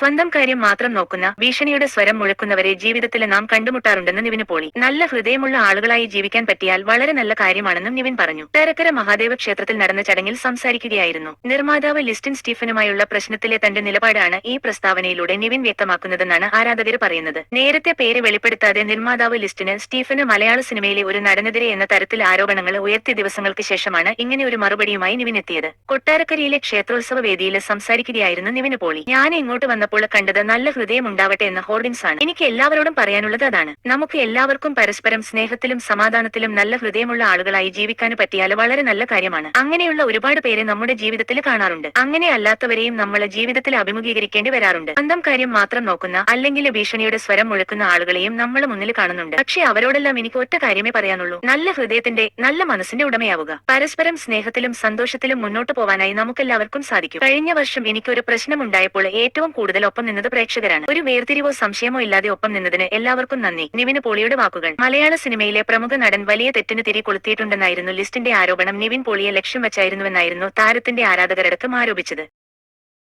സ്വന്തം കാര്യം മാത്രം നോക്കുന്ന ഭീഷണിയുടെ സ്വരം മുഴക്കുന്നവരെ ജീവിതത്തിൽ നാം കണ്ടുമുട്ടാറുണ്ടെന്ന് നിവിന് പോളി നല്ല ഹൃദയമുള്ള ആളുകളായി ജീവിക്കാൻ പറ്റിയാൽ വളരെ നല്ല കാര്യമാണെന്നും നിവിൻ പറഞ്ഞു. തേരക്കര മഹാദേവ ക്ഷേത്രത്തിൽ നടന്ന ചടങ്ങിൽ സംസാരിക്കുകയായിരുന്നു. നിർമ്മാതാവ് ലിസ്റ്റിൻ സ്റ്റീഫനുമായുള്ള പ്രശ്നത്തിലെ തന്റെ നിലപാടാണ് ഈ പ്രസ്താവനയിലൂടെ നിവിൻ വ്യക്തമാക്കുന്നതെന്നാണ് ആരാധകർ പറയുന്നത്. നേരത്തെ പേര് വെളിപ്പെടുത്താതെ നിർമ്മാതാവ് ലിസ്റ്റിന് സ്റ്റീഫന് മലയാള സിനിമയിലെ ഒരു നടനെതിരെ എന്ന തരത്തിൽ ആരോപണങ്ങൾ ഉയർത്തിയ ദിവസങ്ങൾക്ക് ശേഷമാണ് ഇങ്ങനെ ഒരു മറുപടിയുമായി നിവിൻ എത്തിയത്. കൊട്ടാരക്കരയിലെ ക്ഷേത്രോത്സവ വേദിയിൽ സംസാരിക്കുകയായിരുന്നു നിവിന് പോളി ഞാൻ ഇങ്ങോട്ട് വന്നപ്പോൾ കണ്ടത് നല്ല ഹൃദയം ഉണ്ടാവട്ടെ എന്ന ഹോർഡിംഗ്സ് ആണ് എനിക്ക് എല്ലാവരോടും പറയാനുള്ളത് അതാണ്. നമുക്ക് എല്ലാവർക്കും പരസ്പരം സ്നേഹത്തിലും സമാധാനത്തിലും നല്ല ഹൃദയമുള്ള ആളുകളായി ജീവിക്കാൻ പറ്റിയാൽ വളരെ നല്ല കാര്യമാണ്. അങ്ങനെയുള്ള ഒരുപാട് പേരെ നമ്മുടെ ജീവിതത്തിൽ കാണാറുണ്ട്. അങ്ങനെ അല്ലാത്തവരെയും നമ്മൾ ജീവിതത്തിൽ അഭിമുഖീകരിക്കേണ്ടി വരാറുണ്ട്. സ്വന്തം കാര്യം മാത്രം നോക്കുന്ന അല്ലെങ്കിൽ ഭീഷണിയുടെ സ്വരം മുഴക്കുന്ന ആളുകളെയും നമ്മൾ മുന്നിൽ കാണുന്നുണ്ട്. പക്ഷെ അവരോടെല്ലാം എനിക്ക് ഒറ്റ കാര്യമേ പറയാനുള്ളൂ. നല്ല ഹൃദയത്തിന്റെ നല്ല മനസ്സിന്റെ ഉടമയാവുക. പരസ്പരം സ്നേഹത്തിലും സന്തോഷത്തിലും മുന്നോട്ട് പോവാനായി നമുക്കെല്ലാവർക്കും സാധിക്കും. കഴിഞ്ഞ വർഷം എനിക്കൊരു പ്രശ്നമുണ്ടായപ്പോൾ ഏറ്റവും കൂടുതൽ ഒപ്പം നിന്നത് പ്രേക്ഷകരാണ്. ഒരു വേർതിരിവോ സംശയമോ ഇല്ലാതെ ഒപ്പം നിന്നതിന് എല്ലാവർക്കും നന്ദി. നിവിന് പോളിയുടെ വാക്കുകൾ. മലയാള സിനിമയിലെ പ്രമുഖ നടൻ വലിയ തെറ്റിന് തിരി കൊളുത്തിയിട്ടുണ്ടെന്നായിരുന്നു ലിസ്റ്റിന്റെ ആരോപണം. നിവിൻ പോളിയെ ലക്ഷ്യം വെച്ചായിരുന്നുവെന്നായിരുന്നു താരത്തിന്റെ ആരാധകരടക്കം ആരോപിച്ചത്.